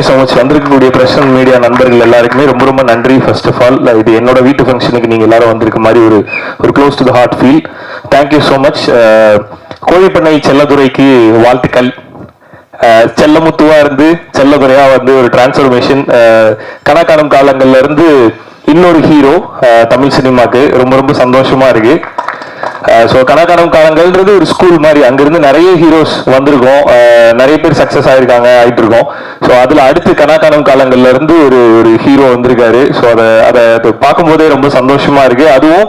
Thank you so much வந்திருக்கக்கூடிய Prasan media நண்பர்கள் எல்லாருக்குமே ரொம்ப ரொம்ப நன்றி. ஃபர்ஸ்ட் ஆஃப் ஆல் இது என்னோட வீட்டு ஃபங்க்ஷனுக்கு நீங்க எல்லாரும் வந்திருக்க மாதிரி ஒரு ஒரு close to the heart feel thank you so much Kozhipannai செல்லதுரைக்கு வாழ்த்துக்கள். Uh, செல்லமுத்துவா இருந்து செல்லதுரையா வந்து ஒரு டிரான்ஸ்ஃபர்மேஷன் uh, கணக்கான காலங்கள்ல இருந்து இன்னொரு ஹீரோ uh, தமிழ் சினிமாக்கு. ரொம்ப ரொம்ப சந்தோஷமா இருக்கு. ஸோ கணக்கானம் காலங்கள்ன்றது ஒரு ஸ்கூல் மாதிரி. அங்கிருந்து நிறைய ஹீரோஸ் வந்திருக்கோம். நிறைய பேர் சக்ஸஸ் ஆயிருக்காங்க ஆயிட்டு இருக்கோம் ஸோ அதில் அடுத்து கணக்கானம் காலங்கள்ல இருந்து ஒரு ஒரு ஹீரோ வந்திருக்காரு. ஸோ அதை அதை பார்க்கும்போதே ரொம்ப சந்தோஷமா இருக்கு. அதுவும்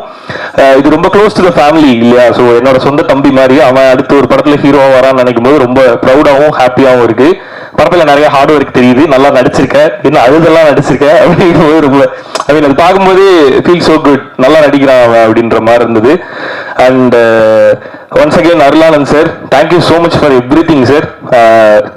இது ரொம்ப க்ளோஸ் டு த ஃபேமிலி இல்லையா? ஸோ என்னோட சொந்த தம்பி மாதிரி அவன் அடுத்து ஒரு படத்துல ஹீரோவா வரான்னு நினைக்கும் போது ரொம்ப ப்ரௌடாகவும் ஹாப்பியாகவும் இருக்கு. படத்துல நிறைய ஹார்ட் ஒர்க் தெரியுது நல்லா நடிச்சிருக்க இன்னும் அழுதெல்லாம் நடிச்சிருக்க அப்படின்னு ரொம்ப ஐ மீன் அது பார்க்கும்போது ஃபீல் சோ குட் நல்லா நடிக்கிறான் அவன் அப்படின்ற மாதிரி இருந்தது. And once again Arulanand sir thank you so much for everything sir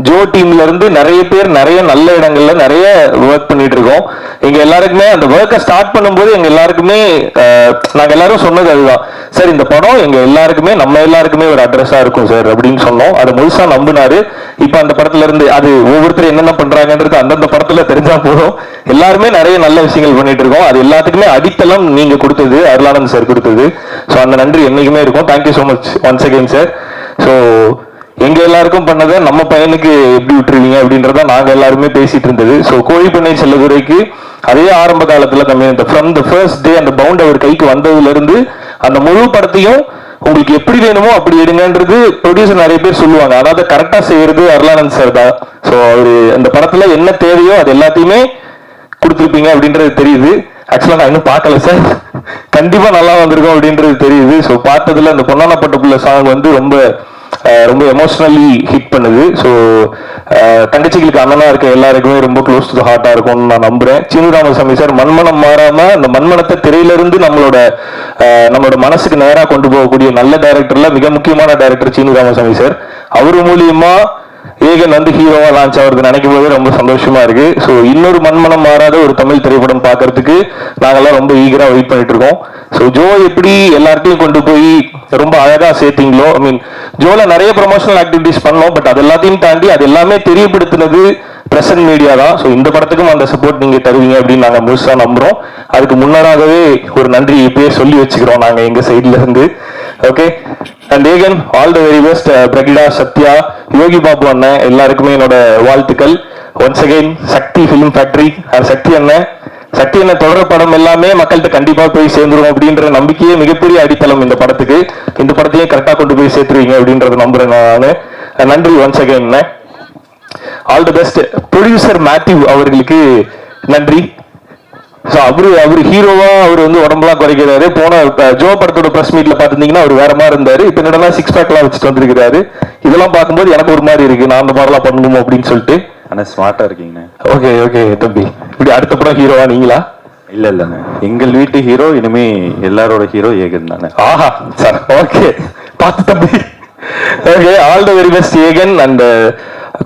Joe டீம்ல இருந்து நிறைய பேர் நிறைய நல்ல இடங்கள்ல நிறைய ஒர்க் பண்ணிட்டு இருக்கோம். எங்க எல்லாருக்குமே அந்த ஒர்க்கை ஸ்டார்ட் பண்ணும்போது எங்க எல்லாருக்குமே நாங்கள் நாங்க எல்லாரும் சொன்னது அதுதான். சார் இந்த படம் எங்க எல்லாருக்குமே நம்ம எல்லாருக்குமே ஒரு அட்ரஸா இருக்கும் சார் அப்படின்னு சொன்னோம். அதை முழுசா நம்பினாரு. இப்ப அந்த படத்துல இருந்து அது ஒவ்வொருத்தரும் என்னென்ன பண்றாங்கன்றது அந்தந்த படத்துல தெரிஞ்சா போதும். எல்லாருமே நிறைய நல்ல விஷயங்கள் பண்ணிட்டு இருக்கோம். அது எல்லாத்துக்குமே அடித்தளம் நீங்க கொடுத்தது அருளானந்த் சார் கொடுத்தது. ஸோ அந்த நன்றி என்னைக்குமே இருக்கும். Thank you so much once again sir so எங்க எல்லாருக்கும் பண்ணதை நம்ம பையனுக்கு எப்படி விட்டுருவீங்க அப்படின்றத நாங்க எல்லாருமே பேசிட்டு இருந்தது. ஸோ கோழிப்பண்ணை செல்லதுரைக்கு அதே ஆரம்ப காலத்துல இந்த ஃப்ரம் த ஃபர்ஸ்ட் டே அந்த பவுண்ட் அவர் கைக்கு வந்ததுல இருந்து அந்த முழு படத்தையும் உங்களுக்கு எப்படி வேணுமோ அப்படி எடுங்கன்றது ப்ரொடியூசர் நிறைய பேர் சொல்லுவாங்க. அதாவது கரெக்டா செய்யறது அருளானந்த் சார் தான். ஸோ அவரு அந்த படத்துல என்ன தேவையோ அது எல்லாத்தையுமே கொடுத்துருப்பீங்க அப்படின்றது தெரியுது. ஆக்சுவலாக நான் இன்னும் பார்க்கல சார் கண்டிப்பாக நல்லா வந்திருக்கோம் அப்படின்றது தெரியுது. ஸோ பார்த்ததுல அந்த பொன்னான பட்ட சாங் வந்து ரொம்ப ரொம்ப எமோஷ்னலி ஹிட் பண்ணுது. ஸோ தங்கச்சிகளுக்கு அண்ணனா இருக்க எல்லாருக்குமே ரொம்ப க்ளோஸ் டு ஹார்ட்டா இருக்கும்னு நான் நம்புறேன். சீனு ராமசாமி சார் மண்மனம் மாறாம அந்த மண்மனத்தை திரையிலிருந்து நம்மளோட நம்மளோட மனசுக்கு நேராக கொண்டு போகக்கூடிய நல்ல டைரக்டர்ல மிக முக்கியமான டைரக்டர் சீனு ராமசாமி சார் அவர் மூலியமா ஏகன் வந்து ஹீரோவா லான்ச் ஆகுறது நினைக்கும் போது ரொம்ப சந்தோஷமா இருக்கு. ஸோ இன்னொரு மண்மனம் மாறாத ஒரு தமிழ் திரைப்படம் பார்க்கறதுக்கு நாங்கெல்லாம் ரொம்ப ஈகரா வெயிட் பண்ணிட்டு இருக்கோம். ஸோ ஜோ எப்படி எல்லார்ட்டையும் கொண்டு போய் ரொம்ப அழகா சேர்த்தீங்களோ ஐ மீன் ஜோல நிறைய ப்ரொமோஷனல் ஆக்டிவிட்டிஸ் பண்ணோம் பட் அது எல்லாத்தையும் தாண்டி அது எல்லாமே தெரியப்படுத்தினது பிரசன்ட் மீடியா தான். ஸோ இந்த படத்துக்கும் அந்த சப்போர்ட் நீங்க தருவீங்க அப்படின்னு நாங்க முழுசா நம்புறோம். அதுக்கு முன்னராகவே ஒரு நன்றி இப்பயே சொல்லி வச்சுக்கிறோம். நாங்க எங்க சைட்ல இருந்து okay and Aegan all the very best Brigida Sathya Yogi Babu அண்ணன் எல்லாருக்குமே என்னோட வாழ்த்துக்கள். Once again Sakthi film factory Sakthi அண்ணன் சக்தி அண்ணன் தொடர் படம் எல்லாமே மக்கள்கிட்ட கண்டிப்பா போய் சேர்ந்துரும் அப்படின்ற நம்பிக்கையே மிகப்பெரிய அடித்தளம் இந்த படத்துக்கு. இந்த படத்தையும் கரெக்டா கொண்டு போய் சேர்த்துருவீங்க அப்படின்றத நம்புறேன் நான். Uh, நன்றி once again all the best producer Matthew அவர்களுக்கு நன்றி. ஸோ அவரு அவர் ஹீரோவா அவர் வந்து உடம்புலாம் குறைக்கிறாரு. போன ஜோ படத்தோட பிரஸ் மீட்ல பாத்துருந்தீங்கன்னா அவர் வேற மாதிரி இருந்தாரு. இப்ப என்னடா சிக்ஸ் பேக்லாம் வச்சுட்டு வந்திருக்கிறாரு. இதெல்லாம் பார்க்கும்போது எனக்கு ஒரு மாதிரி இருக்கு. நான் அந்த மாதிரிலாம் பண்ணணுமோ அப்படின்னு சொல்லிட்டு. அண்ணா ஸ்மார்ட்டா இருக்கீங்கண்ணே. ஓகே ஓகே தம்பி. இப்படி அடுத்த படம் ஹீரோவா நீங்களா? இல்ல இல்லண்ணே. எங்கள் வீட்டு ஹீரோ இனிமே எல்லாரோட ஹீரோ ஏகன் தானே. ஆஹா சார் ஓகே பார்த்து தம்பி. Okay all the very best Aegan. And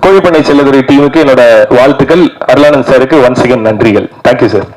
Kozhipannai Chelladurai டீமுக்கு என்னோட வாழ்த்துக்கள். அருளானந்த் சாருக்கு ஒன்ஸ் அகேன் நன்றிகள். Thank you sir